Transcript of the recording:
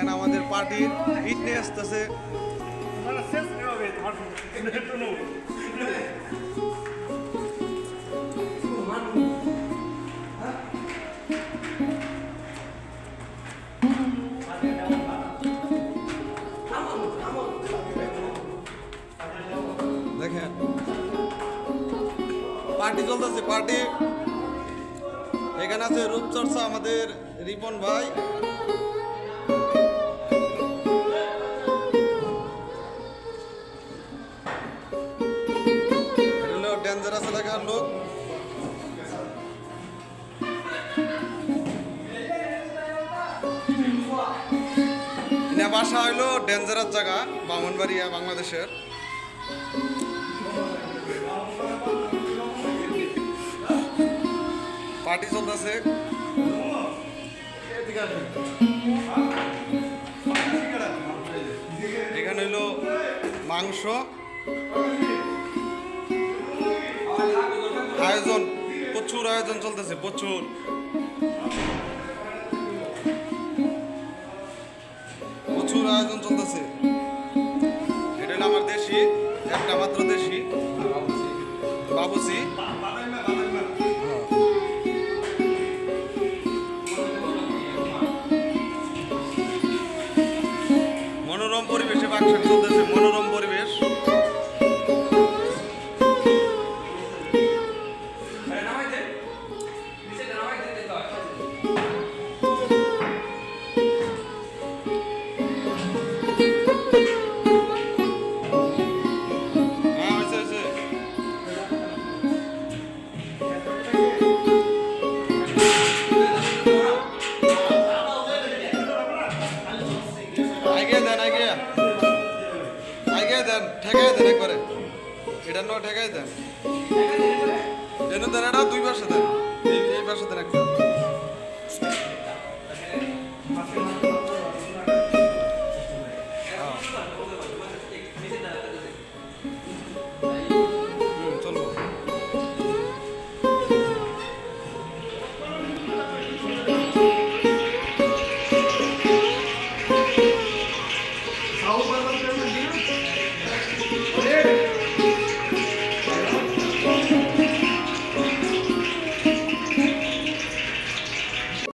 দেখেন আমাদের পার্টির ইট নিয়ে আসতেছে দেখেন পার্টি চলতেছে পার্টি এখানে আছে রূপচর্চা আমাদের রিপন ভাই ডেঞ্জারাস এলাকার লোক। বাসা হইল ডেঞ্জারাস জায়গা বামনবাড়িয়া বাংলাদেশের। পার্টি চলতেছে। এখানে হলো মাংস। আয়োজন, প্রচুর আয়োজন চলতেছে, প্রচুর। প্রচুর আয়োজন চলতেছে। এটা আমার দেশি, একটা মাত্র দেশি। বাবুসি মনোরম পরিবেশে বাক্সাট চলতেছে, মনোরম ঠেকায় দেন একবারে। এটা নয় ঠেকায় দেন। এনে দেন এটা দুই পাশে দেন। এই পাশে দেন একটা হ্যাঁ।